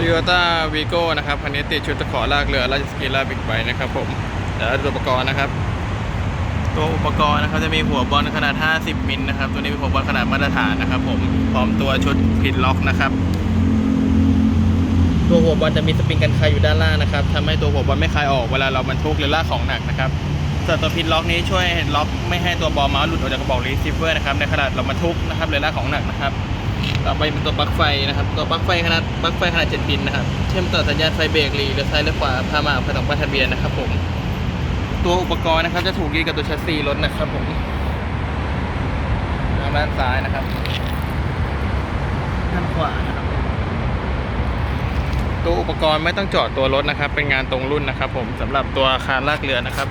Toyota Vigo นะครับคันนี้ติดชุดตะขอลากเรือราชสกีลาบิ๊กไบค์นะครับผมเดี๋ยวดูอุปกรณ์นะครับ ตัวอุปกรณ์นะครับจะมีหัวบอลขนาด 50 มิลนะครับ ตัวนี้เป็นหัวบอลขนาดมาตรฐานนะครับ ผมพร้อมตัวชุดพิดล็อกนะครับ ตัวหัวบอลจะมีสปริงกันคายอยู่ด้านล่างนะครับทำให้ตัวหัวบอลไม่คายออกเวลาเราบรรทุกหรือลากของหนักนะครับส่วนตัวพิดล็อกนี้ช่วยล็อกไม่ให้ตัวบอลเมาส์หลุดออกจากกระบอกรีเซิฟเวอร์นะครับในขนาดเราบรรทุกนะครับหรือลากของหนักนะครับ ต่อไปเป็นตัวปลั๊กไฟนะครับ ตัวปลั๊กไฟขนาดปลั๊กไฟขนาด7พินนะครับ เชื่อมต่อสัญญาณไฟเบรกหลีหรือซ้ายหรือขวาพามาไฟต่อป้ายทะเบียนนะครับผม ตัวอุปกรณ์นะครับจะถูกยึดกับตัวแชสซีรถนะครับผมทางด้านซ้ายนะครับ ด้านขวานะครับ ตัวอุปกรณ์ไม่ต้องจาะตัวรถนะครับ เป็นงานตรงรุ่นนะครับ ผมสำหรับตัวคารลากเรือนะครับ